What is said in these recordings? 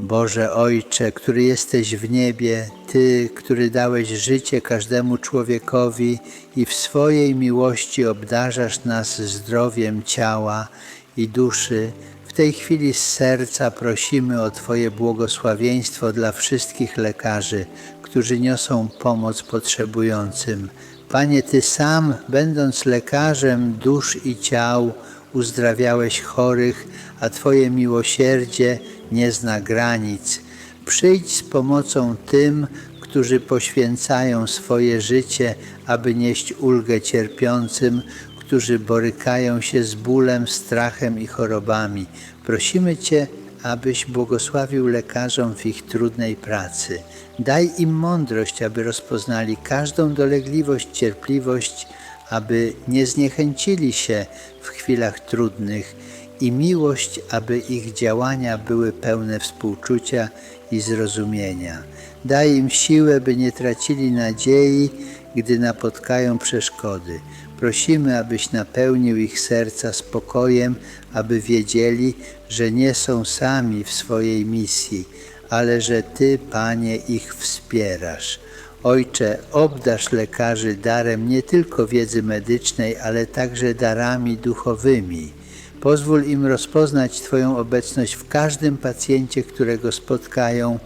Boże Ojcze, który jesteś w niebie, Ty, który dałeś życie każdemu człowiekowi i w swojej miłości obdarzasz nas zdrowiem ciała i duszy, w tej chwili z serca prosimy o Twoje błogosławieństwo dla wszystkich lekarzy, którzy niosą pomoc potrzebującym. Panie, Ty sam, będąc lekarzem dusz i ciał, uzdrawiałeś chorych, a Twoje miłosierdzie nie zna granic. Przyjdź z pomocą tym, którzy poświęcają swoje życie, aby nieść ulgę cierpiącym, którzy borykają się z bólem, strachem i chorobami. Prosimy Cię, abyś błogosławił lekarzom w ich trudnej pracy. Daj im mądrość, aby rozpoznali każdą dolegliwość, cierpliwość, aby nie zniechęcili się w chwilach trudnych i miłość, aby ich działania były pełne współczucia i zrozumienia. Daj im siłę, by nie tracili nadziei, gdy napotkają przeszkody. Prosimy, abyś napełnił ich serca spokojem, aby wiedzieli, że nie są sami w swojej misji, ale że Ty, Panie, ich wspierasz. Ojcze, obdasz lekarzy darem nie tylko wiedzy medycznej, ale także darami duchowymi. Pozwól im rozpoznać Twoją obecność w każdym pacjencie, którego spotkają.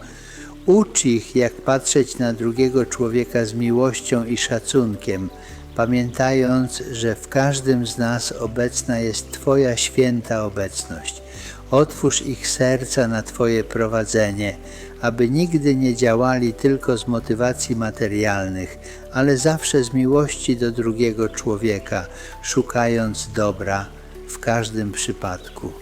Ucz ich, jak patrzeć na drugiego człowieka z miłością i szacunkiem, pamiętając, że w każdym z nas obecna jest Twoja święta obecność. Otwórz ich serca na Twoje prowadzenie, aby nigdy nie działali tylko z motywacji materialnych, ale zawsze z miłości do drugiego człowieka, szukając dobra w każdym przypadku.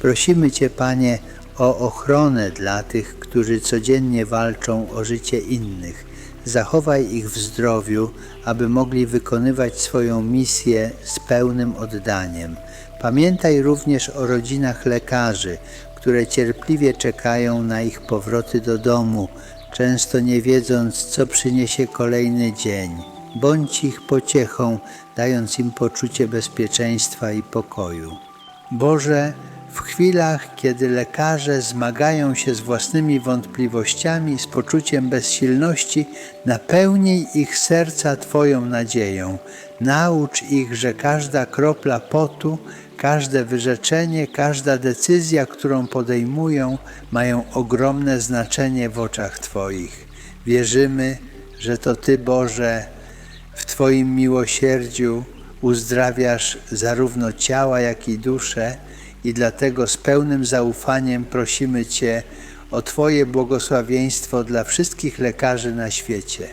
Prosimy Cię, Panie, o ochronę dla tych, którzy codziennie walczą o życie innych. Zachowaj ich w zdrowiu, aby mogli wykonywać swoją misję z pełnym oddaniem. Pamiętaj również o rodzinach lekarzy, które cierpliwie czekają na ich powroty do domu, często nie wiedząc, co przyniesie kolejny dzień. Bądź ich pociechą, dając im poczucie bezpieczeństwa i pokoju. Boże, w chwilach, kiedy lekarze zmagają się z własnymi wątpliwościami, z poczuciem bezsilności, napełnij ich serca Twoją nadzieją. Naucz ich, że każda kropla potu, każde wyrzeczenie, każda decyzja, którą podejmują, mają ogromne znaczenie w oczach Twoich. Wierzymy, że to Ty, Boże, w Twoim miłosierdziu uzdrawiasz zarówno ciała, jak i duszę i dlatego z pełnym zaufaniem prosimy Cię o Twoje błogosławieństwo dla wszystkich lekarzy na świecie.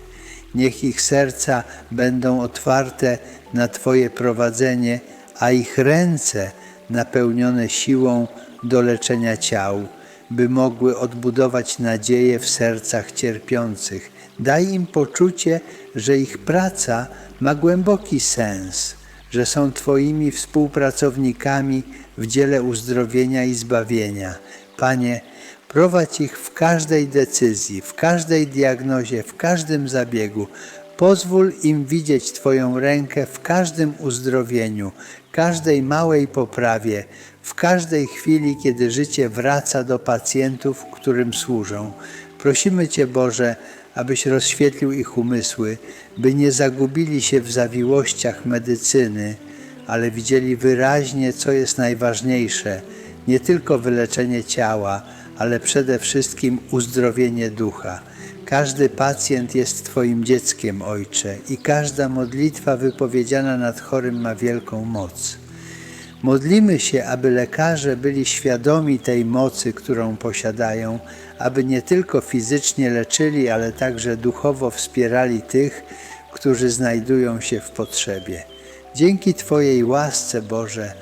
Niech ich serca będą otwarte na Twoje prowadzenie, a ich ręce napełnione siłą do leczenia ciał, by mogły odbudować nadzieję w sercach cierpiących. Daj im poczucie, że ich praca ma głęboki sens, że są Twoimi współpracownikami w dziele uzdrowienia i zbawienia. Panie, prowadź ich w każdej decyzji, w każdej diagnozie, w każdym zabiegu. Pozwól im widzieć Twoją rękę w każdym uzdrowieniu, każdej małej poprawie, w każdej chwili, kiedy życie wraca do pacjentów, którym służą. Prosimy Cię, Boże, abyś rozświetlił ich umysły, by nie zagubili się w zawiłościach medycyny, ale widzieli wyraźnie, co jest najważniejsze nie tylko wyleczenie ciała, ale przede wszystkim uzdrowienie ducha. Każdy pacjent jest Twoim dzieckiem, Ojcze, i każda modlitwa wypowiedziana nad chorym ma wielką moc. Modlimy się, aby lekarze byli świadomi tej mocy, którą posiadają, aby nie tylko fizycznie leczyli, ale także duchowo wspierali tych, którzy znajdują się w potrzebie. Dzięki Twojej łasce, Boże,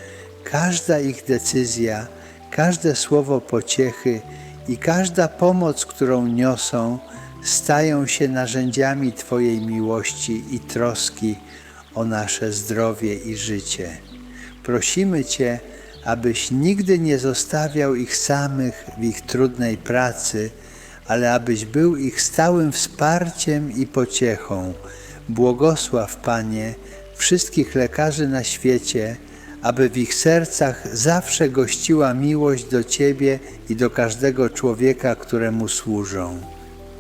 każda ich decyzja, każde słowo pociechy i każda pomoc, którą niosą, stają się narzędziami Twojej miłości i troski o nasze zdrowie i życie. Prosimy Cię, abyś nigdy nie zostawiał ich samych w ich trudnej pracy, ale abyś był ich stałym wsparciem i pociechą. Błogosław, Panie, wszystkich lekarzy na świecie, aby w ich sercach zawsze gościła miłość do Ciebie i do każdego człowieka, któremu służą.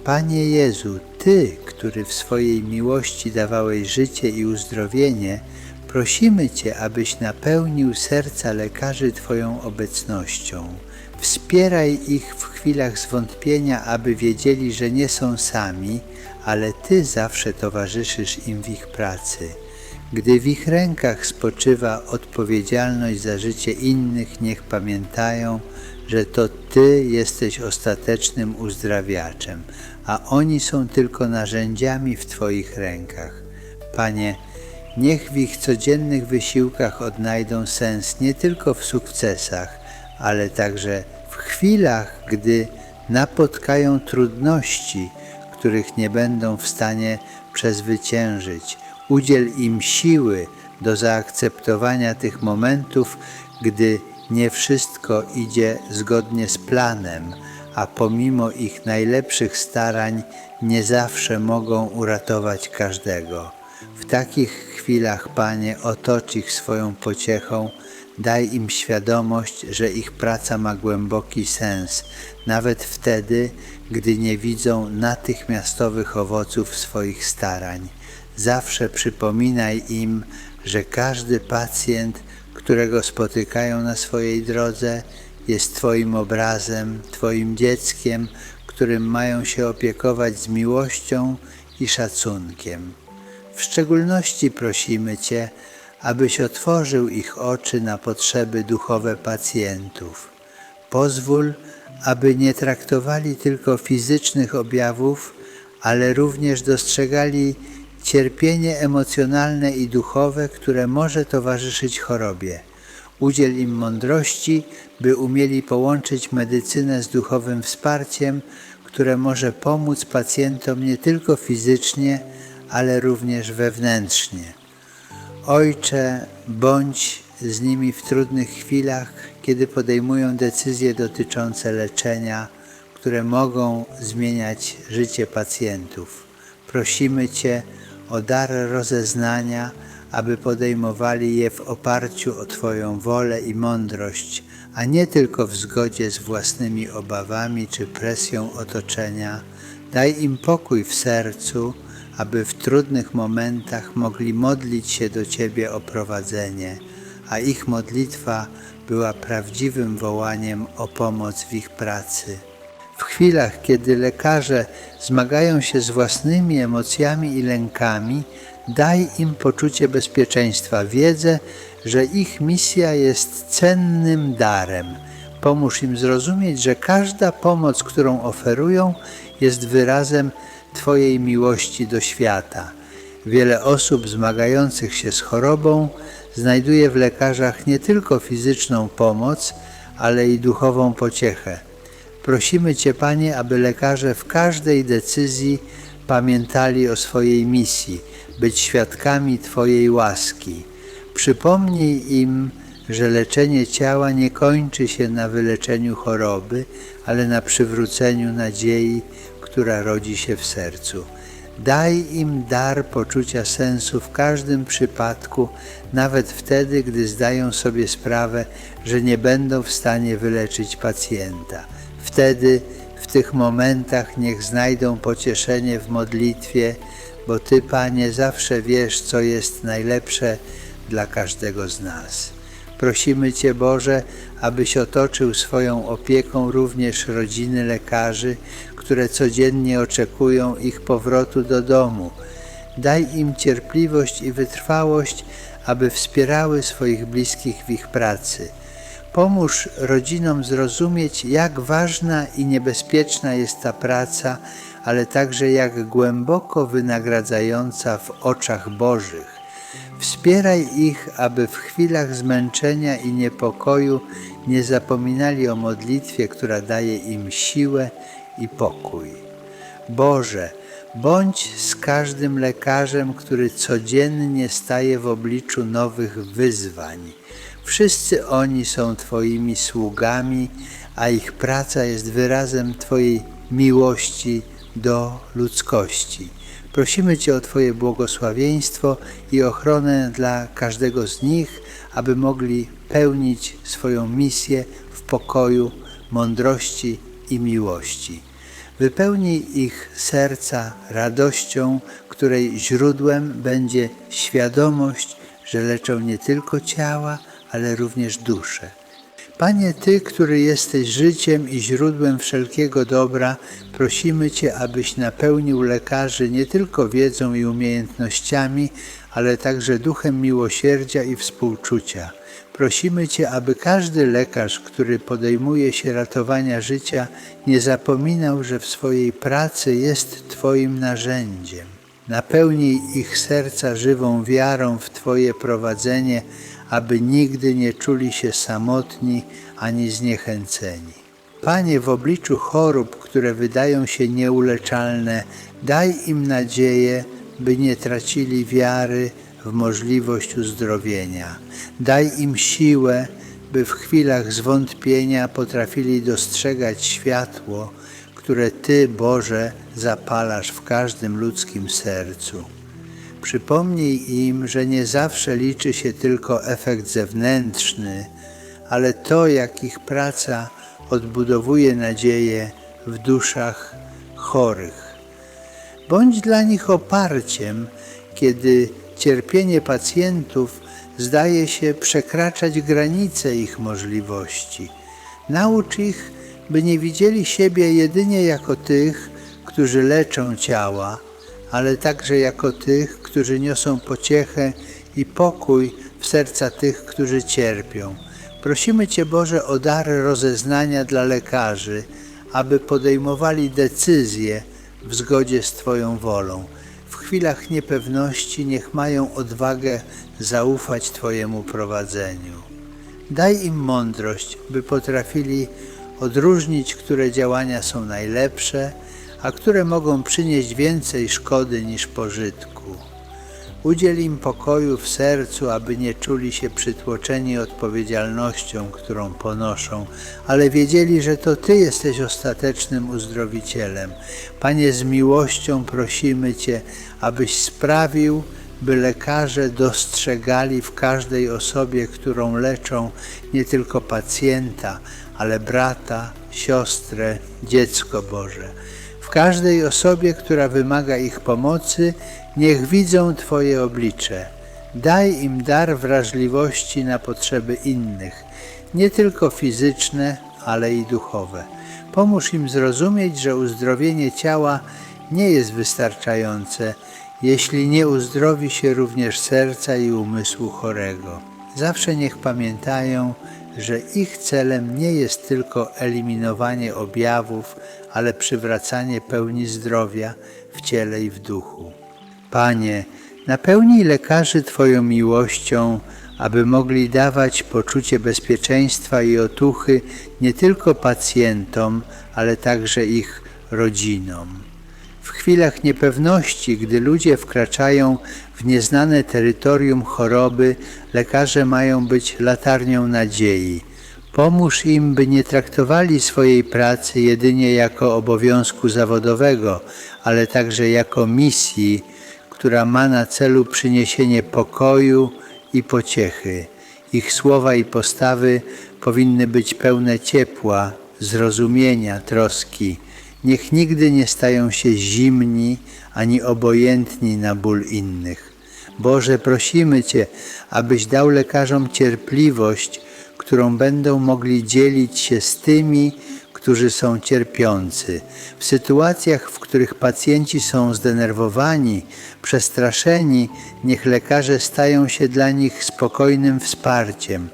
Panie Jezu, Ty, który w swojej miłości dawałeś życie i uzdrowienie, prosimy Cię, abyś napełnił serca lekarzy Twoją obecnością. Wspieraj ich w chwilach zwątpienia, aby wiedzieli, że nie są sami, ale Ty zawsze towarzyszysz im w ich pracy. Gdy w ich rękach spoczywa odpowiedzialność za życie innych, niech pamiętają, że to Ty jesteś ostatecznym uzdrawiaczem, a oni są tylko narzędziami w Twoich rękach. Panie, niech w ich codziennych wysiłkach odnajdą sens nie tylko w sukcesach, ale także w chwilach, gdy napotkają trudności, których nie będą w stanie przezwyciężyć. Udziel im siły do zaakceptowania tych momentów, gdy nie wszystko idzie zgodnie z planem, a pomimo ich najlepszych starań nie zawsze mogą uratować każdego. W takich chwilach, Panie, otocz ich swoją pociechą, daj im świadomość, że ich praca ma głęboki sens, nawet wtedy, gdy nie widzą natychmiastowych owoców swoich starań. Zawsze przypominaj im, że każdy pacjent, którego spotykają na swojej drodze, jest Twoim obrazem, Twoim dzieckiem, którym mają się opiekować z miłością i szacunkiem. W szczególności prosimy Cię, abyś otworzył ich oczy na potrzeby duchowe pacjentów. Pozwól, aby nie traktowali tylko fizycznych objawów, ale również dostrzegali cierpienie emocjonalne i duchowe, które może towarzyszyć chorobie. Udziel im mądrości, by umieli połączyć medycynę z duchowym wsparciem, które może pomóc pacjentom nie tylko fizycznie, ale również wewnętrznie. Ojcze, bądź z nimi w trudnych chwilach, kiedy podejmują decyzje dotyczące leczenia, które mogą zmieniać życie pacjentów. Prosimy Cię o dar rozeznania, aby podejmowali je w oparciu o Twoją wolę i mądrość, a nie tylko w zgodzie z własnymi obawami czy presją otoczenia. Daj im pokój w sercu, aby w trudnych momentach mogli modlić się do Ciebie o prowadzenie, a ich modlitwa była prawdziwym wołaniem o pomoc w ich pracy. W chwilach, kiedy lekarze zmagają się z własnymi emocjami i lękami, daj im poczucie bezpieczeństwa, wiedzę, że ich misja jest cennym darem. Pomóż im zrozumieć, że każda pomoc, którą oferują, jest wyrazem Twojej miłości do świata. Wiele osób zmagających się z chorobą znajduje w lekarzach nie tylko fizyczną pomoc, ale i duchową pociechę. Prosimy Cię, Panie, aby lekarze w każdej decyzji pamiętali o swojej misji, być świadkami Twojej łaski. Przypomnij im, że leczenie ciała nie kończy się na wyleczeniu choroby, ale na przywróceniu nadziei, która rodzi się w sercu. Daj im dar poczucia sensu w każdym przypadku, nawet wtedy, gdy zdają sobie sprawę, że nie będą w stanie wyleczyć pacjenta. Wtedy, w tych momentach, niech znajdą pocieszenie w modlitwie, bo Ty, Panie, zawsze wiesz, co jest najlepsze dla każdego z nas. Prosimy Cię, Boże, abyś otoczył swoją opieką również rodziny lekarzy, które codziennie oczekują ich powrotu do domu. Daj im cierpliwość i wytrwałość, aby wspierały swoich bliskich w ich pracy. Pomóż rodzinom zrozumieć, jak ważna i niebezpieczna jest ta praca, ale także jak głęboko wynagradzająca w oczach Bożych. Wspieraj ich, aby w chwilach zmęczenia i niepokoju nie zapominali o modlitwie, która daje im siłę i pokój. Boże, bądź z każdym lekarzem, który codziennie staje w obliczu nowych wyzwań. Wszyscy oni są Twoimi sługami, a ich praca jest wyrazem Twojej miłości do ludzkości. Prosimy Cię o Twoje błogosławieństwo i ochronę dla każdego z nich, aby mogli pełnić swoją misję w pokoju, mądrości i miłości. Wypełnij ich serca radością, której źródłem będzie świadomość, że leczą nie tylko ciała, ale również dusze. Panie, Ty, który jesteś życiem i źródłem wszelkiego dobra, prosimy Cię, abyś napełnił lekarzy nie tylko wiedzą i umiejętnościami, ale także duchem miłosierdzia i współczucia. Prosimy Cię, aby każdy lekarz, który podejmuje się ratowania życia, nie zapominał, że w swojej pracy jest Twoim narzędziem. Napełnij ich serca żywą wiarą w Twoje prowadzenie, aby nigdy nie czuli się samotni ani zniechęceni. Panie, w obliczu chorób, które wydają się nieuleczalne, daj im nadzieję, by nie tracili wiary w możliwość uzdrowienia. Daj im siłę, by w chwilach zwątpienia potrafili dostrzegać światło, które Ty, Boże, zapalasz w każdym ludzkim sercu. Przypomnij im, że nie zawsze liczy się tylko efekt zewnętrzny, ale to, jak ich praca odbudowuje nadzieję w duszach chorych. Bądź dla nich oparciem, kiedy cierpienie pacjentów zdaje się przekraczać granice ich możliwości. Naucz ich, by nie widzieli siebie jedynie jako tych, którzy leczą ciała, ale także jako tych, którzy niosą pociechę i pokój w serca tych, którzy cierpią. Prosimy Cię, Boże, o dar rozeznania dla lekarzy, aby podejmowali decyzje w zgodzie z Twoją wolą. Chwilach niepewności niech mają odwagę zaufać Twojemu prowadzeniu. Daj im mądrość, by potrafili odróżnić, które działania są najlepsze, a które mogą przynieść więcej szkody niż pożytku. Udziel im pokoju w sercu, aby nie czuli się przytłoczeni odpowiedzialnością, którą ponoszą, ale wiedzieli, że to Ty jesteś ostatecznym uzdrowicielem. Panie, z miłością prosimy Cię, abyś sprawił, by lekarze dostrzegali w każdej osobie, którą leczą, nie tylko pacjenta, ale brata, siostrę, dziecko Boże. W każdej osobie, która wymaga ich pomocy, niech widzą Twoje oblicze. Daj im dar wrażliwości na potrzeby innych, nie tylko fizyczne, ale i duchowe. Pomóż im zrozumieć, że uzdrowienie ciała nie jest wystarczające, jeśli nie uzdrowi się również serca i umysłu chorego. Zawsze niech pamiętają, że ich celem nie jest tylko eliminowanie objawów, ale przywracanie pełni zdrowia w ciele i w duchu. Panie, napełnij lekarzy Twoją miłością, aby mogli dawać poczucie bezpieczeństwa i otuchy nie tylko pacjentom, ale także ich rodzinom. W chwilach niepewności, gdy ludzie wkraczają w nieznane terytorium choroby, lekarze mają być latarnią nadziei. Pomóż im, by nie traktowali swojej pracy jedynie jako obowiązku zawodowego, ale także jako misji, która ma na celu przyniesienie pokoju i pociechy. Ich słowa i postawy powinny być pełne ciepła, zrozumienia, troski. Niech nigdy nie stają się zimni ani obojętni na ból innych. Boże, prosimy Cię, abyś dał lekarzom cierpliwość, którą będą mogli dzielić się z tymi, którzy są cierpiący. W sytuacjach, w których pacjenci są zdenerwowani, przestraszeni, niech lekarze stają się dla nich spokojnym wsparciem.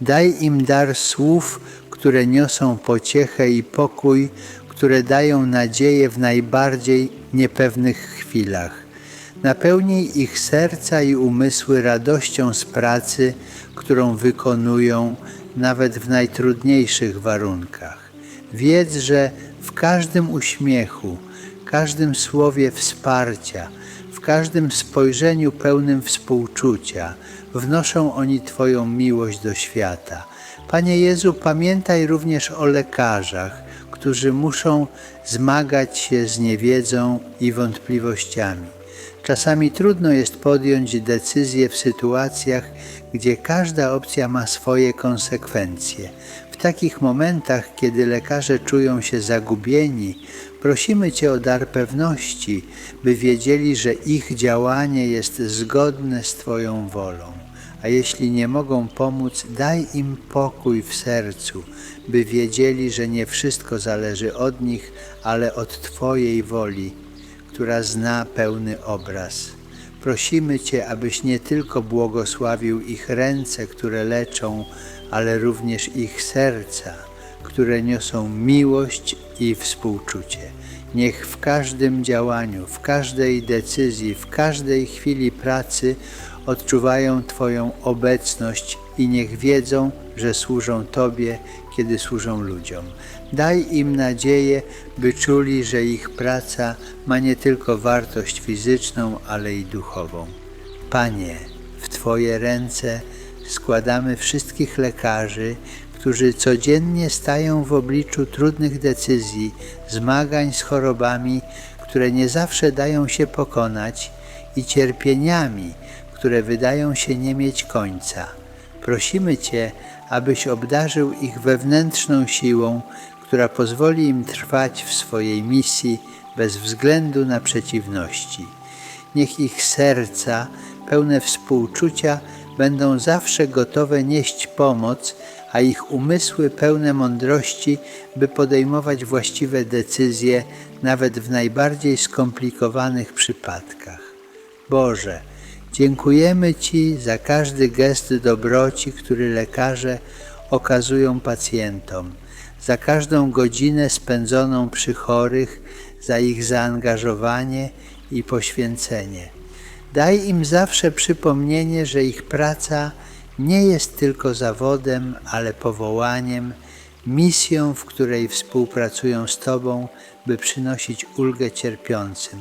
Daj im dar słów, które niosą pociechę i pokój, które dają nadzieję w najbardziej niepewnych chwilach. Napełnij ich serca i umysły radością z pracy, którą wykonują nawet w najtrudniejszych warunkach. Wiedz, że w każdym uśmiechu, każdym słowie wsparcia, w każdym spojrzeniu pełnym współczucia wnoszą oni Twoją miłość do świata. Panie Jezu, pamiętaj również o lekarzach, którzy muszą zmagać się z niewiedzą i wątpliwościami. Czasami trudno jest podjąć decyzję w sytuacjach, gdzie każda opcja ma swoje konsekwencje. Takich momentach, kiedy lekarze czują się zagubieni, prosimy Cię o dar pewności, by wiedzieli, że ich działanie jest zgodne z Twoją wolą. A jeśli nie mogą pomóc, daj im pokój w sercu, by wiedzieli, że nie wszystko zależy od nich, ale od Twojej woli, która zna pełny obraz. Prosimy Cię, abyś nie tylko błogosławił ich ręce, które leczą, ale również ich serca, które niosą miłość i współczucie. Niech w każdym działaniu, w każdej decyzji, w każdej chwili pracy odczuwają Twoją obecność i niech wiedzą, że służą Tobie, kiedy służą ludziom. Daj im nadzieję, by czuli, że ich praca ma nie tylko wartość fizyczną, ale i duchową. Panie, w Twoje ręce składamy wszystkich lekarzy, którzy codziennie stają w obliczu trudnych decyzji, zmagań z chorobami, które nie zawsze dają się pokonać i cierpieniami, które wydają się nie mieć końca. Prosimy Cię, abyś obdarzył ich wewnętrzną siłą, która pozwoli im trwać w swojej misji bez względu na przeciwności. Niech ich serca, pełne współczucia, będą zawsze gotowe nieść pomoc, a ich umysły pełne mądrości, by podejmować właściwe decyzje nawet w najbardziej skomplikowanych przypadkach. Boże, dziękujemy Ci za każdy gest dobroci, który lekarze okazują pacjentom, za każdą godzinę spędzoną przy chorych, za ich zaangażowanie i poświęcenie. Daj im zawsze przypomnienie, że ich praca nie jest tylko zawodem, ale powołaniem, misją, w której współpracują z Tobą, by przynosić ulgę cierpiącym.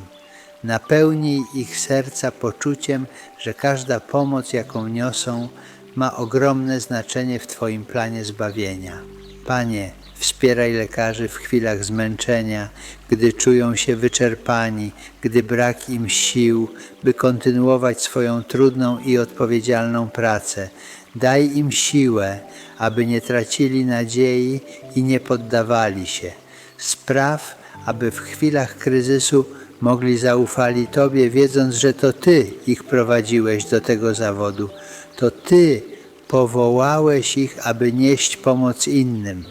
Napełnij ich serca poczuciem, że każda pomoc, jaką niosą, ma ogromne znaczenie w Twoim planie zbawienia. Panie, wspieraj lekarzy w chwilach zmęczenia, gdy czują się wyczerpani, gdy brak im sił, by kontynuować swoją trudną i odpowiedzialną pracę. Daj im siłę, aby nie tracili nadziei i nie poddawali się. Spraw, aby w chwilach kryzysu mogli zaufali Tobie, wiedząc, że to Ty ich prowadziłeś do tego zawodu. To Ty powołałeś ich, aby nieść pomoc innym.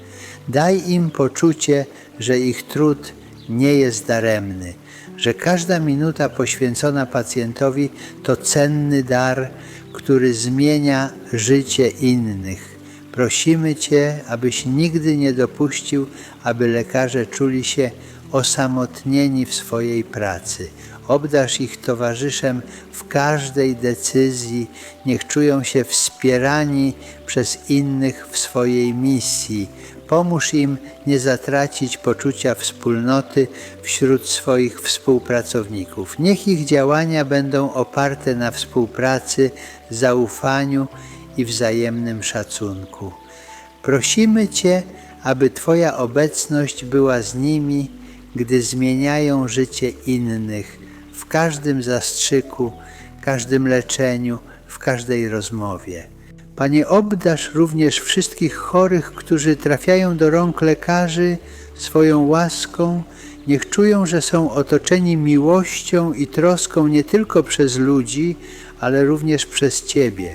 Daj im poczucie, że ich trud nie jest daremny, że każda minuta poświęcona pacjentowi to cenny dar, który zmienia życie innych. Prosimy Cię, abyś nigdy nie dopuścił, aby lekarze czuli się osamotnieni w swojej pracy. Obdarz ich towarzyszem w każdej decyzji, niech czują się wspierani przez innych w swojej misji. Pomóż im nie zatracić poczucia wspólnoty wśród swoich współpracowników. Niech ich działania będą oparte na współpracy, zaufaniu i wzajemnym szacunku. Prosimy Cię, aby Twoja obecność była z nimi, gdy zmieniają życie innych, w każdym zastrzyku, każdym leczeniu, w każdej rozmowie. Panie, obdarz również wszystkich chorych, którzy trafiają do rąk lekarzy swoją łaską. Niech czują, że są otoczeni miłością i troską nie tylko przez ludzi, ale również przez Ciebie.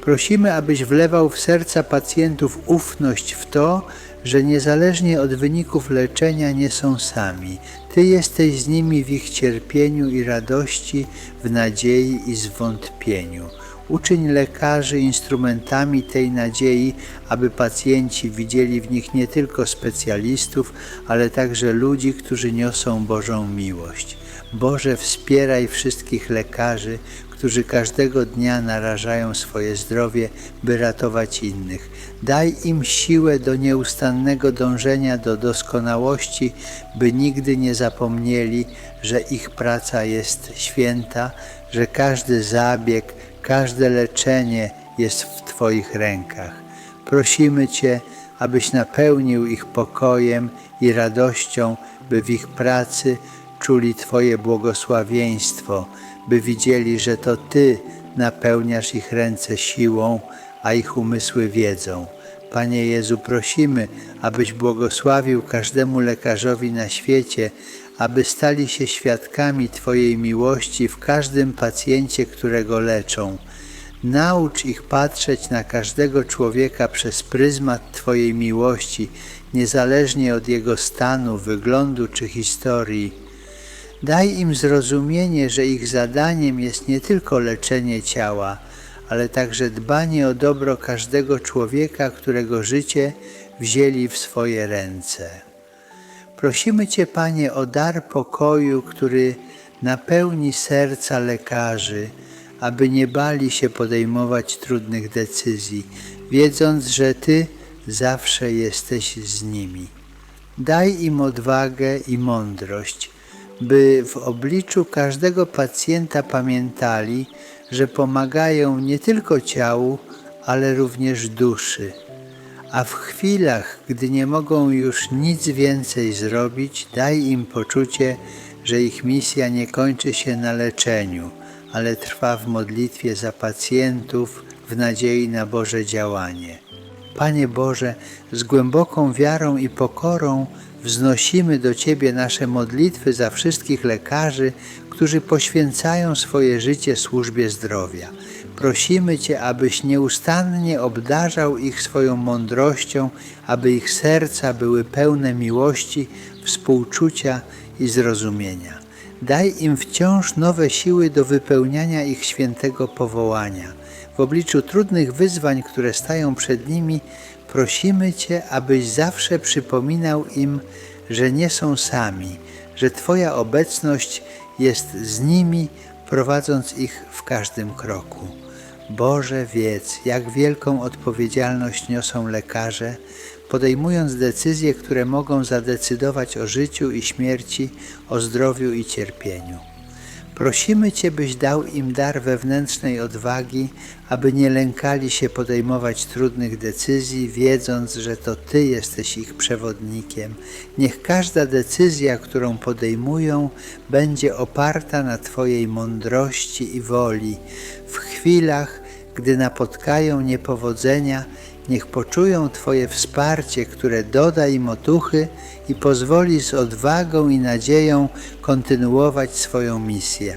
Prosimy, abyś wlewał w serca pacjentów ufność w to, że niezależnie od wyników leczenia nie są sami. Ty jesteś z nimi w ich cierpieniu i radości, w nadziei i zwątpieniu. Uczyń lekarzy instrumentami tej nadziei, aby pacjenci widzieli w nich nie tylko specjalistów, ale także ludzi, którzy niosą Bożą miłość. Boże, wspieraj wszystkich lekarzy, którzy każdego dnia narażają swoje zdrowie, by ratować innych. Daj im siłę do nieustannego dążenia do doskonałości, by nigdy nie zapomnieli, że ich praca jest święta, że każdy zabieg, każde leczenie jest w Twoich rękach. Prosimy Cię, abyś napełnił ich pokojem i radością, by w ich pracy czuli Twoje błogosławieństwo, by widzieli, że to Ty napełniasz ich ręce siłą, a ich umysły wiedzą. Panie Jezu, prosimy, abyś błogosławił każdemu lekarzowi na świecie, aby stali się świadkami Twojej miłości w każdym pacjencie, którego leczą. Naucz ich patrzeć na każdego człowieka przez pryzmat Twojej miłości, niezależnie od jego stanu, wyglądu czy historii. Daj im zrozumienie, że ich zadaniem jest nie tylko leczenie ciała, ale także dbanie o dobro każdego człowieka, którego życie wzięli w swoje ręce. Prosimy Cię, Panie, o dar pokoju, który napełni serca lekarzy, aby nie bali się podejmować trudnych decyzji, wiedząc, że Ty zawsze jesteś z nimi. Daj im odwagę i mądrość, by w obliczu każdego pacjenta pamiętali, że pomagają nie tylko ciału, ale również duszy. A w chwilach, gdy nie mogą już nic więcej zrobić, daj im poczucie, że ich misja nie kończy się na leczeniu, ale trwa w modlitwie za pacjentów w nadziei na Boże działanie. Panie Boże, z głęboką wiarą i pokorą wznosimy do Ciebie nasze modlitwy za wszystkich lekarzy, którzy poświęcają swoje życie służbie zdrowia. Prosimy Cię, abyś nieustannie obdarzał ich swoją mądrością, aby ich serca były pełne miłości, współczucia i zrozumienia. Daj im wciąż nowe siły do wypełniania ich świętego powołania. W obliczu trudnych wyzwań, które stają przed nimi, prosimy Cię, abyś zawsze przypominał im, że nie są sami, że Twoja obecność jest z nimi, prowadząc ich w każdym kroku. Boże, wiedz, jak wielką odpowiedzialność niosą lekarze, podejmując decyzje, które mogą zadecydować o życiu i śmierci, o zdrowiu i cierpieniu. Prosimy Cię, byś dał im dar wewnętrznej odwagi, aby nie lękali się podejmować trudnych decyzji, wiedząc, że to Ty jesteś ich przewodnikiem. Niech każda decyzja, którą podejmują, będzie oparta na Twojej mądrości i woli. W chwilach, gdy napotkają niepowodzenia, niech poczują Twoje wsparcie, które doda im otuchy i pozwoli z odwagą i nadzieją kontynuować swoją misję.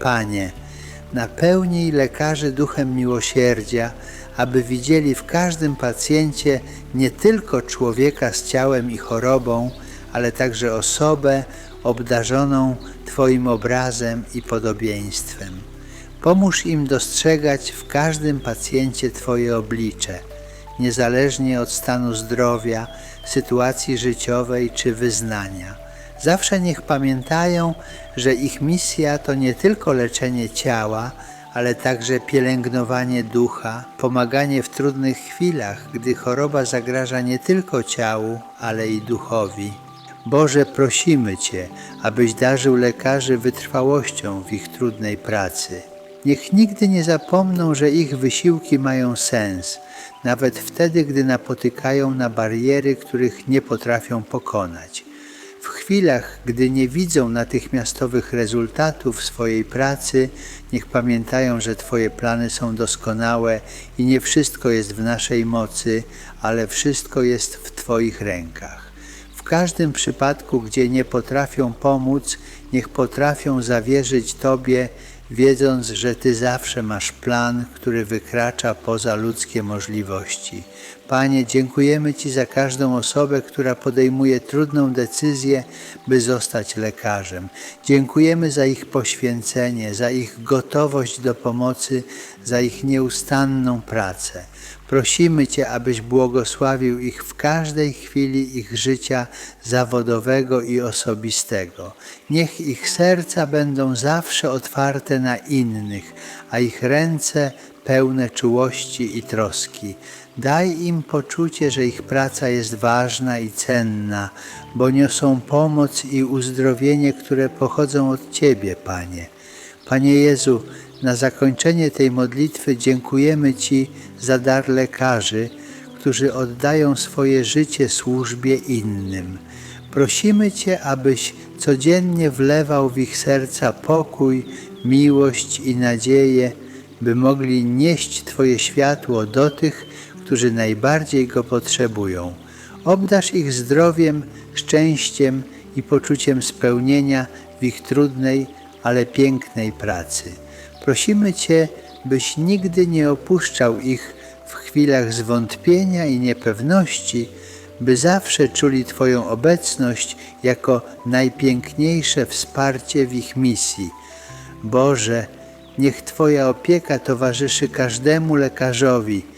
Panie, napełnij lekarzy duchem miłosierdzia, aby widzieli w każdym pacjencie nie tylko człowieka z ciałem i chorobą, ale także osobę obdarzoną Twoim obrazem i podobieństwem. Pomóż im dostrzegać w każdym pacjencie Twoje oblicze, niezależnie od stanu zdrowia, sytuacji życiowej czy wyznania. Zawsze niech pamiętają, że ich misja to nie tylko leczenie ciała, ale także pielęgnowanie ducha, pomaganie w trudnych chwilach, gdy choroba zagraża nie tylko ciału, ale i duchowi. Boże, prosimy Cię, abyś darzył lekarzy wytrwałością w ich trudnej pracy. Niech nigdy nie zapomną, że ich wysiłki mają sens, nawet wtedy, gdy napotykają na bariery, których nie potrafią pokonać. W chwilach, gdy nie widzą natychmiastowych rezultatów swojej pracy, niech pamiętają, że Twoje plany są doskonałe i nie wszystko jest w naszej mocy, ale wszystko jest w Twoich rękach. W każdym przypadku, gdzie nie potrafią pomóc, niech potrafią zawierzyć Tobie, wiedząc, że Ty zawsze masz plan, który wykracza poza ludzkie możliwości. Panie, dziękujemy Ci za każdą osobę, która podejmuje trudną decyzję, by zostać lekarzem. Dziękujemy za ich poświęcenie, za ich gotowość do pomocy, za ich nieustanną pracę. Prosimy Cię, abyś błogosławił ich w każdej chwili ich życia zawodowego i osobistego. Niech ich serca będą zawsze otwarte na innych, a ich ręce pełne czułości i troski. Daj im poczucie, że ich praca jest ważna i cenna, bo niosą pomoc i uzdrowienie, które pochodzą od Ciebie, Panie. Panie Jezu, na zakończenie tej modlitwy dziękujemy Ci za dar lekarzy, którzy oddają swoje życie służbie innym. Prosimy Cię, abyś codziennie wlewał w ich serca pokój, miłość i nadzieję, by mogli nieść Twoje światło do tych, którzy najbardziej go potrzebują. Obdasz ich zdrowiem, szczęściem i poczuciem spełnienia w ich trudnej, ale pięknej pracy. Prosimy Cię, byś nigdy nie opuszczał ich w chwilach zwątpienia i niepewności, by zawsze czuli Twoją obecność jako najpiękniejsze wsparcie w ich misji. Boże, niech Twoja opieka towarzyszy każdemu lekarzowi,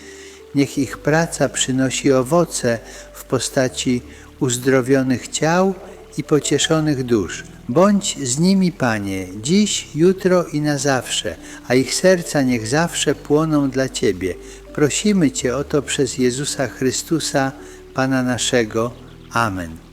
niech ich praca przynosi owoce w postaci uzdrowionych ciał i pocieszonych dusz. Bądź z nimi, Panie, dziś, jutro i na zawsze, a ich serca niech zawsze płoną dla Ciebie. Prosimy Cię o to przez Jezusa Chrystusa, Pana naszego. Amen.